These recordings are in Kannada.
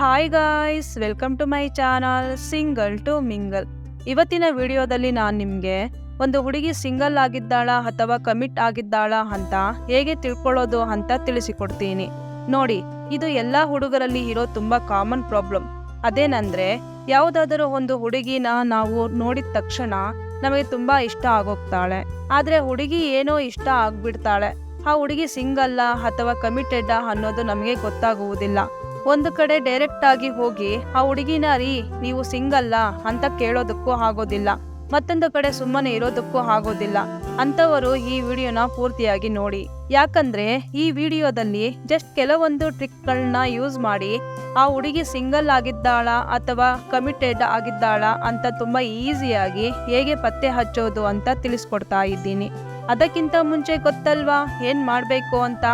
Hi guys welcome to my channel single to mingle ಇವತ್ತಿನ ವಿಡಿಯೋದಲ್ಲಿ ನಾನು ನಿಮಗೆ ಒಂದು ಹುಡುಗಿ ಸಿಂಗಲ್ ಆಗಿದ್ದಾಳ ಅಥವಾ ಕಮಿಟ್ ಆಗಿದ್ದಾಳ ಅಂತ ಹೇಗೆ ತಿಳ್ಕೊಳ್ಳೋದು ಅಂತ ತಿಳಿಸಿಕೊಡ್ತೀನಿ. ನೋಡಿ, ಇದು ಎಲ್ಲ ಹುಡುಗರಲ್ಲಿ ಇರೋ ತುಂಬ ಕಾಮನ್ ಪ್ರಾಬ್ಲಮ್ ಅದೇನಂದ್ರೆ, ಯಾವುದಾದರೂ ಒಂದು ಹುಡುಗಿನ ನಾವು ನೋಡಿದ ತಕ್ಷಣ ನಮಗೆ ತುಂಬ ಇಷ್ಟ ಆಗೋಗ್ತಾಳೆ. ಆದರೆ ಹುಡುಗಿ ಏನೋ ಇಷ್ಟ ಆಗ್ಬಿಡ್ತಾಳೆ. ಆ ಹುಡುಗಿ ಸಿಂಗಲ್ಲ ಅಥವಾ ಕಮಿಟೆಡ್ಡಾ ಅನ್ನೋದು ನಮಗೆ ಗೊತ್ತಾಗುವುದಿಲ್ಲ. ಒಂದು ಕಡೆ ಡೈರೆಕ್ಟ್ ಆಗಿ ಹೋಗಿ, ಆ ಹುಡುಗಿನ ರೀ, ನೀವು ಸಿಂಗಲ್ಲ, ಅಂತ ಕೇಳೋದಕ್ಕೂ ಆಗೋದಿಲ್ಲ. ಮತ್ತೊಂದು ಕಡೆ ಸುಮ್ಮನೆ ಇರೋದಕ್ಕೂ ಆಗೋದಿಲ್ಲ. ಅಂಥವರು ಈ ವಿಡಿಯೋನ ಪೂರ್ತಿಯಾಗಿ ನೋಡಿ. ಯಾಕಂದ್ರೆ, ಈ ವಿಡಿಯೋದಲ್ಲಿ ಜಸ್ಟ್ ಕೆಲವೊಂದು ಟ್ರಿಕ್ಗಳನ್ನ ಯೂಸ್ ಮಾಡಿ, ಆ ಹುಡುಗಿ ಸಿಂಗಲ್ ಆಗಿದ್ದಾಳ ಅಥವಾ ಕಮಿಟೆಡ್ ಆಗಿದ್ದಾಳ ಅಂತ ತುಂಬಾ ಈಸಿಯಾಗಿ ಹೇಗೆ ಪತ್ತೆ ಹಚ್ಚೋದು ಅಂತ ತಿಳಿಸ್ಕೊಡ್ತಾ ಇದ್ದೀನಿ. ಅದಕ್ಕಿಂತ ಮುಂಚೆ ಗೊತ್ತಲ್ವಾ? ಏನ್ ಮಾಡಬೇಕು ಅಂತ?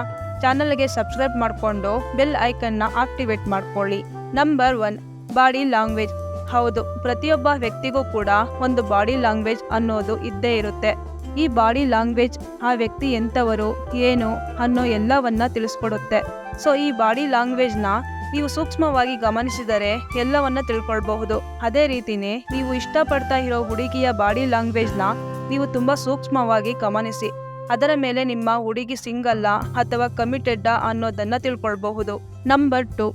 ಚಾನಲ್ಗೆ ಸಬ್ಸ್ಕ್ರೈಬ್ ಮಾಡಿಕೊಂಡು ಬೆಲ್ ಐಕನ್ನ ಆಕ್ಟಿವೇಟ್ ಮಾಡ್ಕೊಳ್ಳಿ. ನಂಬರ್ ಒನ್ ಬಾಡಿ ಲ್ಯಾಂಗ್ವೇಜ್ ಹೌದು, ಪ್ರತಿಯೊಬ್ಬ ವ್ಯಕ್ತಿಗೂ ಕೂಡ ಒಂದು ಬಾಡಿ ಲ್ಯಾಂಗ್ವೇಜ್ ಅನ್ನೋದು ಇದ್ದೇ ಇರುತ್ತೆ. ಈ ಬಾಡಿ ಲ್ಯಾಂಗ್ವೇಜ್ ಆ ವ್ಯಕ್ತಿ ಎಂಥವರು ಏನು ಅನ್ನೋ ಎಲ್ಲವನ್ನ ತಿಳಿಸ್ಕೊಡುತ್ತೆ. ಸೊ ಈ ಬಾಡಿ ಲ್ಯಾಂಗ್ವೇಜ್ನ ನೀವು ಸೂಕ್ಷ್ಮವಾಗಿ ಗಮನಿಸಿದರೆ ಎಲ್ಲವನ್ನ ತಿಳ್ಕೊಳ್ಬಹುದು. ಅದೇ ರೀತಿನೇ ನೀವು ಇಷ್ಟಪಡ್ತಾ ಇರೋ ಹುಡುಗಿಯ ಬಾಡಿ ಲ್ಯಾಂಗ್ವೇಜ್ನ ನೀವು ತುಂಬಾ ಸೂಕ್ಷ್ಮವಾಗಿ ಗಮನಿಸಿ. ಅದರ ಮೇಲೆ ನಿಮ್ಮ ಹುಡುಗಿ ಸಿಂಗಲ್ಲ ಅಥವಾ ಕಮಿಟೆಡ್ಡಾ ಅನ್ನೋದನ್ನ ತಿಳ್ಕೊಳ್ಬಹುದು. Number two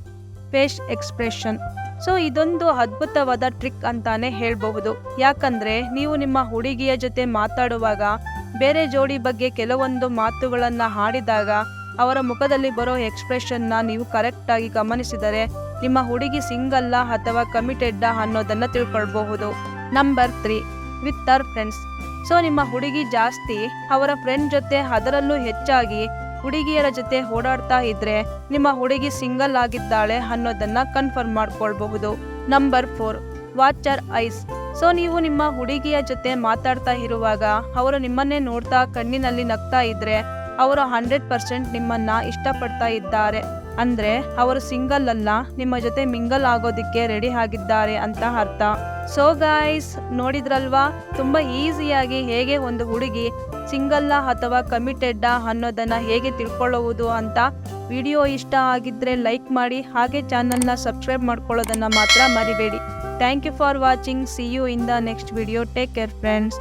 face expression so ಇದೊಂದು ಅದ್ಭುತವಾದ ಟ್ರಿಕ್ ಅಂತಾನೆ ಹೇಳಬಹುದು. ಯಾಕಂದ್ರೆ ನೀವು ನಿಮ್ಮ ಹುಡುಗಿಯ ಜೊತೆ ಮಾತಾಡುವಾಗ ಬೇರೆ ಜೋಡಿ ಬಗ್ಗೆ ಕೆಲವೊಂದು ಮಾತುಗಳನ್ನು ಹಾಡಿದಾಗ ಅವರ ಮುಖದಲ್ಲಿ ಬರೋ ಎಕ್ಸ್ಪ್ರೆಷನ್ನ ನೀವು ಕರೆಕ್ಟಾಗಿ ಗಮನಿಸಿದರೆ ನಿಮ್ಮ ಹುಡುಗಿ ಸಿಂಗಲ್ಲ ಅಥವಾ ಕಮಿಟೆಡ್ಡ ಅನ್ನೋದನ್ನ ತಿಳ್ಕೊಳ್ಬಹುದು. Number three with our friends so ನಿಮ್ಮ ಹುಡುಗಿ ಜಾಸ್ತಿ ಅವರ ಫ್ರೆಂಡ್ ಜೊತೆ ಅದರಲ್ಲೂ ಹೆಚ್ಚಾಗಿ ಹುಡುಗಿಯರ ಜೊತೆ ಓಡಾಡ್ತಾ ಇದ್ರೆ ನಿಮ್ಮ ಹುಡುಗಿ ಸಿಂಗಲ್ ಆಗಿದ್ದಾಳೆ ಅನ್ನೋದನ್ನ ಕನ್ಫರ್ಮ್ ಮಾಡ್ಕೊಳ್ಬಹುದು. Number four watch her eyes so ನೀವು ನಿಮ್ಮ ಹುಡುಗಿಯ ಜೊತೆ ಮಾತಾಡ್ತಾ ಇರುವಾಗ ಅವರು ನಿಮ್ಮನ್ನೇ ನೋಡ್ತಾ ಕಣ್ಣಿನಲ್ಲಿ ನಗ್ತಾ ಇದ್ರೆ ಅವರು ಹಂಡ್ರೆಡ್ ಪರ್ಸೆಂಟ್ ನಿಮ್ಮನ್ನ ಇಷ್ಟಪಡ್ತಾ ಇದ್ದಾರೆ. ಅಂದ್ರೆ ಅವರು ಸಿಂಗಲ್ ಅಲ್ಲ, ನಿಮ್ಮ ಜೊತೆ ಮಿಂಗಲ್ ಆಗೋದಿಕ್ಕೆ ರೆಡಿ ಆಗಿದ್ದಾರೆ ಅಂತ ಅರ್ಥ. ಸೊ ಗಾಯ್ಸ್ ನೋಡಿದ್ರಲ್ವಾ? ತುಂಬಾ ಈಸಿಯಾಗಿ ಹೇಗೆ ಒಂದು ಹುಡುಗಿ ಸಿಂಗಲ್ಲ ಅಥವಾ ಕಮಿಟೆಡ್ಡ ಅನ್ನೋದನ್ನು ಹೇಗೆ ತಿಳ್ಕೊಳ್ಳುವುದು ಅಂತ ವಿಡಿಯೋ ಇಷ್ಟ ಆಗಿದ್ರೆ ಲೈಕ್ ಮಾಡಿ, ಹಾಗೆ ಚಾನಲ್ನ ಸಬ್ಸ್ಕ್ರೈಬ್ ಮಾಡ್ಕೊಳ್ಳೋದನ್ನ ಮಾತ್ರ ಮರಿಬೇಡಿ. Thank you for watching see you in the next video take care friends.